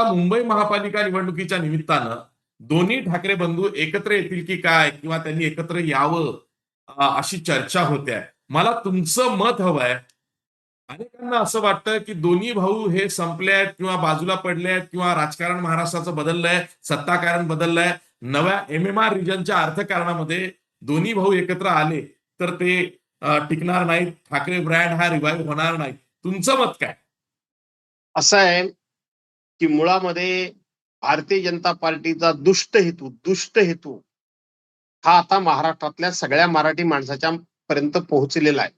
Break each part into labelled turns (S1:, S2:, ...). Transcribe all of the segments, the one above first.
S1: आता मुंबई महापालिका निवडणुकीच्या निमित्तानं दोन्ही ठाकरे बंधू एकत्र येतील की काय किंवा त्यांनी एकत्र यावं अशी चर्चा होते. मला तुमचं मत हवंय अनेकांना असं वाटतं की दोन्ही भाऊ हे संपले आहेत किंवा बाजूला पडले आहेत किंवा राजकारण महाराष्ट्राचं बदललंय सत्ताकारण बदललंय नव्या एम एम आर रिजनच्या अर्थकारणामध्ये दोन्ही भाऊ एकत्र आले तर ते टिकणार नाहीत. ठाकरे ब्रँड हा रिवाईव्ह होणार नाही. तुमचं मत काय?
S2: असं आहे की मुळामध्ये भारतीय जनता पार्टीचा दुष्ट हेतू दुष्ट हेतू हा आता महाराष्ट्रातल्या सगळ्या मराठी माणसाच्या पर्यंत पोहोचलेला आहे.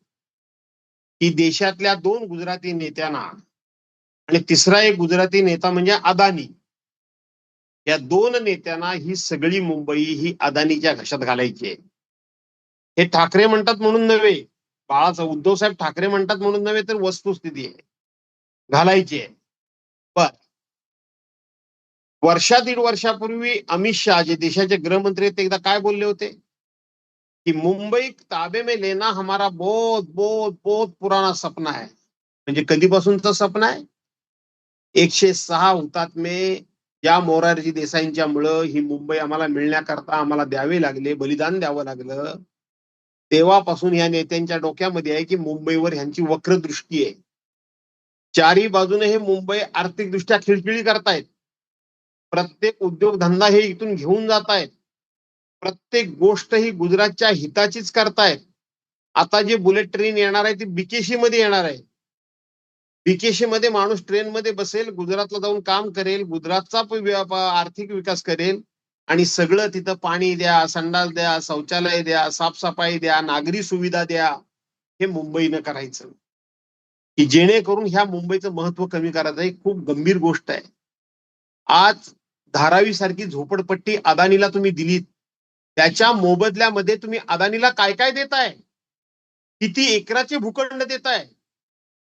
S2: की देशातल्या दोन गुजराती नेत्यांना आणि तिसरा एक गुजराती नेता म्हणजे अदानी. या दोन नेत्यांना ही सगळी मुंबई ही अदानीच्या घशात घालायची आहे. हे ठाकरे म्हणतात म्हणून नव्हे. बाळाचा उद्धव साहेब ठाकरे म्हणतात म्हणून नव्हे तर वस्तुस्थिती आहे. घालायची आहे. वर्षा दीड वर्षापूर्वी अमित शहा जे देशाचे गृहमंत्री आहेत ते एकदा काय बोलले होते? की मुंबई ताबे में लेना हमारा बहुत बहुत बहुत पुराना सपना है. म्हणजे कधीपासूनच सपना आहे? एकशे सहा हुतात्मे या मोरारजी देसाईंच्या मुळे ही मुंबई आम्हाला मिळण्याकरता आम्हाला द्यावे लागले बलिदान द्यावं लागलं. तेव्हापासून या नेत्यांच्या डोक्यामध्ये आहे की मुंबईवर ह्यांची वक्रदृष्टी आहे. चारी बाजूने हे मुंबई आर्थिकदृष्ट्या खिळखिळी करतायत. प्रत्येक उद्योगधंदा हे इथून घेऊन जात आहेत. प्रत्येक गोष्ट ही गुजरातच्या हिताचीच करतायत. आता जे बुलेट ट्रेन येणार आहे ती बीकेशी मध्ये येणार आहे. बीकेशी मध्ये माणूस ट्रेन मध्ये बसेल गुजरातला जाऊन काम करेल गुजरातचा आर्थिक विकास करेल आणि सगळं तिथं पाणी द्या संडास द्या शौचालय द्या साफसफाई द्या नागरी सुविधा द्या हे मुंबईनं करायचं. की जेणेकरून ह्या मुंबईचं महत्त्व कमी करायचं ही खूप गंभीर गोष्ट आहे. आज धारावी सारखी झोपडपट्टी अदानीला तुम्ही दिलीत. त्याच्या मोबदल्यामध्ये तुम्ही अदानीला काय काय देताय? किती एकराचे भूखंड देताय?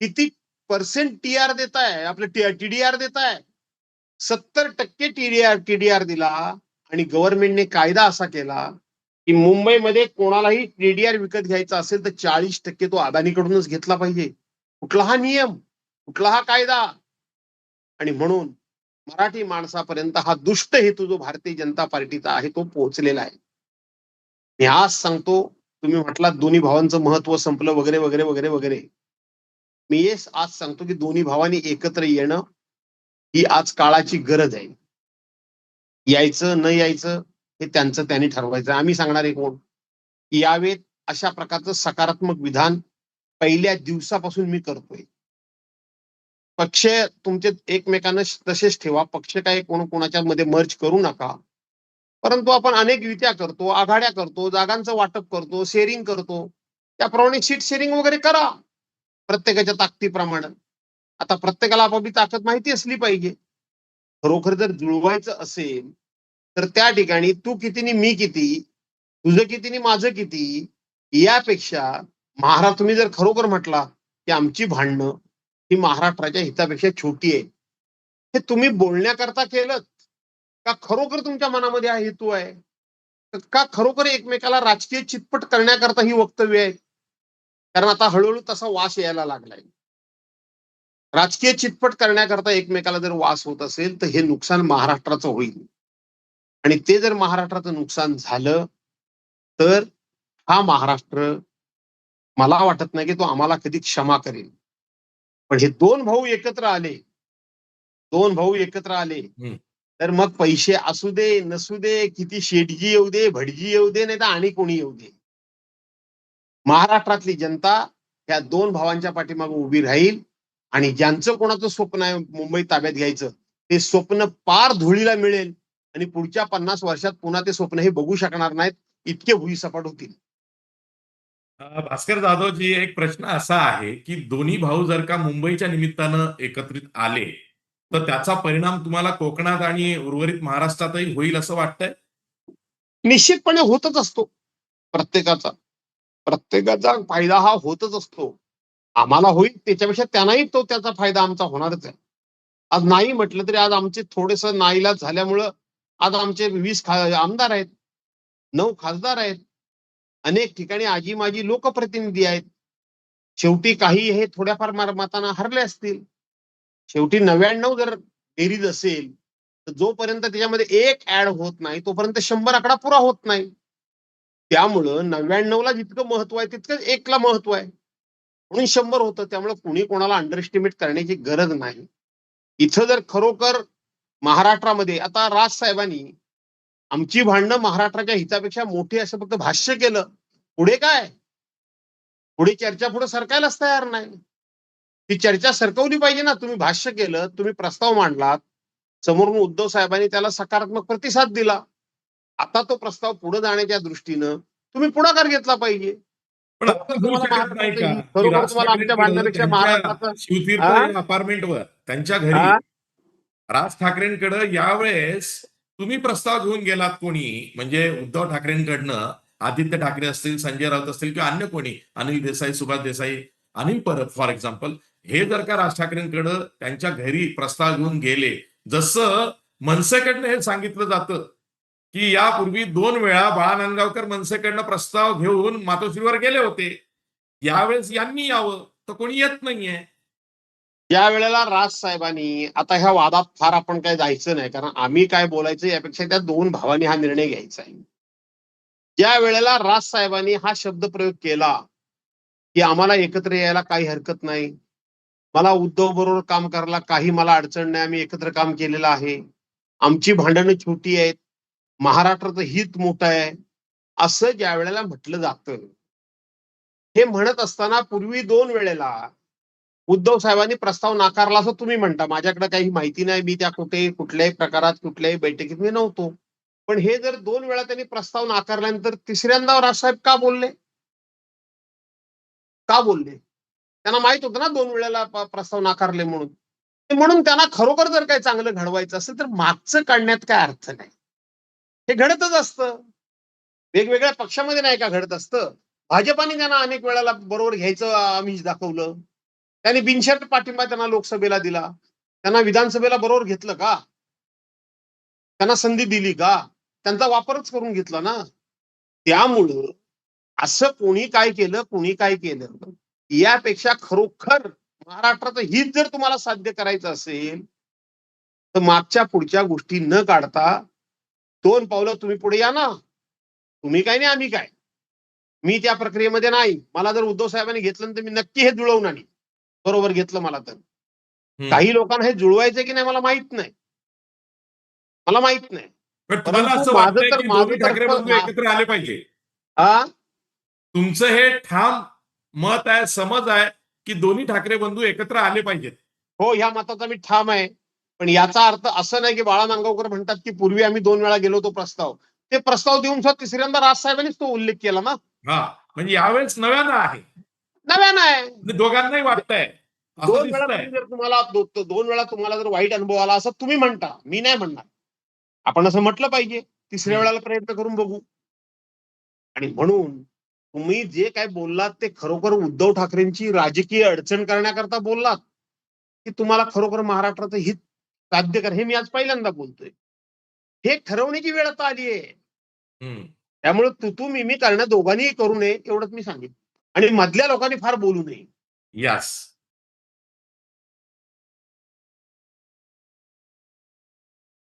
S2: किती पर्सेंट टीआर देताय? आपलं टीडीआर देताय? सत्तर टक्के टीडीआर टीडीआर दिला आणि गव्हर्नमेंटने कायदा असा केला की मुंबईमध्ये कोणालाही टीडीआर विकत घ्यायचा असेल तर चाळीस टक्के तो अदानीकडूनच घेतला पाहिजे. कुठला हा नियम? कुठला हा कायदा? आणि म्हणून मराठी माणसापर्यंत हा दुष्ट हेतू जो भारतीय जनता पार्टीचा आहे तो पोहोचलेला आहे. मी आज सांगतो तुम्ही म्हटलात दोन्ही भावांचं महत्त्व संपलं वगैरे वगैरे वगैरे वगैरे. मी हेच आज सांगतो की दोन्ही भावांनी एकत्र येणं ही आज काळाची गरज आहे. यायचं न यायचं हे त्यांचं त्यांनी ठरवायचं. आम्ही सांगणार आहे कोण यावेत अशा प्रकारचं सकारात्मक विधान पहिल्या दिवसापासून मी करतोय. पक्ष तुमचे एकमेकांना तसेच ठेवा. पक्ष काय कोण कोणाच्या मध्ये मर्ज करू नका. परंतु आपण अनेक युत्या करतो आघाड्या करतो जागांचं वाटप करतो शेअरिंग करतो. त्याप्रमाणे सीट शेअरिंग वगैरे करा. प्रत्येकाच्या ताकदीप्रमाणे. आता प्रत्येकाला आपापली ताकद माहिती असली पाहिजे. खरोखर जर जुळवायचं असेल तर त्या ठिकाणी तू कितीनी मी किती तुझं कितीनी माझं किती यापेक्षा महाराज तुम्ही जर खरोखर म्हटला की आमची भांडणं ही महाराष्ट्राच्या हितापेक्षा छोटी आहे. हे तुम्ही बोलण्याकरता केलं का खरोखर तुमच्या मनामध्ये हा हेतू आहे? का खरोखर एकमेकाला राजकीय चितपट करण्याकरता ही वक्तव्य आहेत कारण आता हळूहळू तसा वास यायला लागलाय. राजकीय चितपट करण्याकरता एकमेकाला जर वास होत असेल तर हे नुकसान महाराष्ट्राचं होईल. आणि ते जर महाराष्ट्राचं नुकसान झालं तर हा महाराष्ट्र मला वाटत नाही की तो आम्हाला कधी क्षमा करेल. पण हे दोन भाऊ एकत्र आले. दोन भाऊ एकत्र आले. तर मग पैसे असू दे नसू दे किती शेटजी येऊ दे भटजी येऊ दे नाही तर आणि कोणी येऊ दे. महाराष्ट्रातली जनता या दोन भावांच्या पाठीमागे उभी राहील आणि ज्यांचं कोणाचं स्वप्न आहे मुंबई ताब्यात घ्यायचं ते स्वप्न पार धुळीला मिळेल आणि पुढच्या पन्नास वर्षात पुन्हा ते स्वप्न हे बघू शकणार नाहीत इतके भुईसपाट होतील.
S1: भास्कर जाधवजी एक प्रश्न असा आहे की दोन्ही भाऊ जर का मुंबईच्या निमित्तानं एकत्रित आले तर त्याचा परिणाम तुम्हाला कोकणात आणि उर्वरित महाराष्ट्रातही होईल असं वाटतंय?
S2: निश्चितपणे होतच असतो. प्रत्येकाचा. प्रत्येकाचा फायदा हा होतच असतो. आम्हाला होईल त्याच्यापेक्षा त्यांनाही तो त्याचा फायदा आमचा होणारच आहे. आज नाही म्हटलं तरी आज आमचे थोडेस नाईलाज झाल्यामुळं आज आमचे वीस खा आमदार आहेत. नऊ खासदार आहेत. अनेक ठिकाणी आजी माजी लोकप्रतिनिधी आहेत. शेवटी काही हे थोड्याफार मार- मतांना हरले असतील. शेवटी नव्याण्णव जर बेरीज असेल तर जोपर्यंत त्याच्यामध्ये एक ऍड होत नाही तोपर्यंत शंभर आकडा पुरा होत नाही. त्यामुळं नव्याण्णवला जितकं महत्त्व आहे तितकंच एकला महत्त्व आहे. म्हणून शंभर होतं त्यामुळे कुणी कोणाला अंडरएस्टिमेट करण्याची गरज नाही. इथं जर खरोखर महाराष्ट्रामध्ये आता राज साहेबांनी आमची भांडणं महाराष्ट्राच्या हितापेक्षा मोठी असं फक्त भाष्य केलं. पुढे काय? पुढे चर्चा पुढे सरकायलाच तयार नाही. ती चर्चा सरकवली पाहिजे ना. तुम्ही भाष्य केलं तुम्ही प्रस्ताव मांडलात. समोरून उद्धव साहेबांनी त्याला सकारात्मक प्रतिसाद दिला. आता तो प्रस्ताव पुढे जाण्याच्या दृष्टीनं तुम्ही पुढाकार घेतला पाहिजे.
S1: शिवतीर्थ अपार्टमेंटवर त्यांच्या घरी? राज ठाकरेंकडे यावेळेस तुम्ही प्रस्ताव घेऊन गेलात कोणी? म्हणजे उद्धव ठाकरेंकडनं आदित्य ठाकरे असतील संजय राऊत असतील किंवा अन्य कोणी? अनिल देसाई सुभाष देसाई अनिल परब फॉर एक्झाम्पल हे जर का राज ठाकरेंकडं त्यांच्या घरी प्रस्ताव घेऊन गेले जसं मनसेकडनं हे सांगितलं जातं की यापूर्वी दोन वेळा बाळा नांदगावकर मनसेकडनं प्रस्ताव घेऊन मातोश्रीवर गेले होते यावेळेस यांनी यावं तर कोणी येत नाहीये.
S2: ज्या वेळेला राज साहेबांनी आता ह्या वादात फार आपण काय जायचं नाही कारण आम्ही काय बोलायचं यापेक्षा त्या दोन भावांनी हा निर्णय घ्यायचा आहे. ज्या वेळेला राज साहेबांनी हा शब्द प्रयोग केला की आम्हाला एकत्र यायला काही हरकत नाही. मला उद्धव बरोबर काम करायला काही मला अडचण नाही आम्ही एकत्र काम केलेलं आहे. आमची भांडणं छोटी आहेत. महाराष्ट्राचं हित मोठं आहे. असं ज्या वेळेला म्हटलं जातं. हे म्हणत असताना पूर्वी दोन वेळेला उद्धव साहेबांनी प्रस्ताव नाकारला असं तुम्ही म्हणता. माझ्याकडे काही माहिती नाही. मी त्या कुठे कुठल्याही प्रकारात कुठल्याही बैठकीत मी नव्हतो. पण हे जर दोन वेळा त्यांनी प्रस्ताव नाकारल्यानंतर तिसऱ्यांदा राजसाहेब का बोलले? का बोलले? त्यांना माहीत होतं ना दोन वेळेला प्रस्ताव नाकारले म्हणून. म्हणून त्यांना खरोखर जर काही चांगलं घडवायचं असेल तर मागचं काढण्यात काय अर्थ नाही. हे घडतच असतं. वेगवेगळ्या पक्षामध्ये नाही का घडत असतं? भाजपाने त्यांना अनेक वेळेला बरोबर घ्यायचं आमिष दाखवलं. त्यांनी बिनशर्त पाठिंबा त्यांना लोकसभेला दिला. त्यांना विधानसभेला बरोबर घेतलं का? त्यांना संधी दिली का? त्यांचा वापरच करून घेतला ना. त्यामुळं असं कोणी काय केलं कोणी काय केलं? यापेक्षा खरोखर महाराष्ट्राचं हित जर तुम्हाला साध्य करायचं असेल तर मागच्या पुढच्या गोष्टी न काढता दोन पावलं तुम्ही पुढे या ना. तुम्ही काय नाही आम्ही काय? मी त्या प्रक्रियेमध्ये नाही. मला जर उद्धव साहेबांनी घेतलं तर मी नक्की हे जुळवून आणीन. बरोबर घेतलं मला तर. काही लोकांना हे जुळवायचं की नाही मला माहीत नाही. मला माहीत नाही.
S1: एकत्र आले पाहिजे. तुमचं हे ठाम मत आहे समज आहे की दोन्ही ठाकरे बंधू एकत्र आले पाहिजेत.
S2: हो ह्या मताचा मी ठाम आहे. पण याचा अर्थ असं नाही की बाळा नांगावकर म्हणतात की पूर्वी आम्ही दोन वेळा गेलो तो प्रस्ताव. ते प्रस्ताव देऊन सुद्धा तिसऱ्यांदा राजसाहेबांनीच तो उल्लेख केला ना.
S1: हा म्हणजे यावेळेस नव्यानं आहे.
S2: नव्यानं आहे
S1: म्हणजे दोघांनाही वाटतंय.
S2: दोन वेळा जर तुम्हाला दोन वेळा तुम्हाला जर वाईट अनुभव आला असं तुम्ही म्हणता मी नाही म्हणणार. आपण असं म्हटलं पाहिजे तिसऱ्या. वेळेला प्रयत्न करून बघू. आणि म्हणून तुम्ही जे काय बोललात ते खरोखर उद्धव ठाकरेंची राजकीय अडचण करण्याकरता बोललात की तुम्हाला खरोखर महाराष्ट्राचं हित साध्य कर. हे मी आज पहिल्यांदा बोलतोय. हे ठरवण्याची वेळ आता आली आहे. त्यामुळे तू तू मी मी करणं दोघांनीही करू नये एवढंच मी सांगितलं आणि मधल्या लोकांनी फार बोलू नये.
S1: यस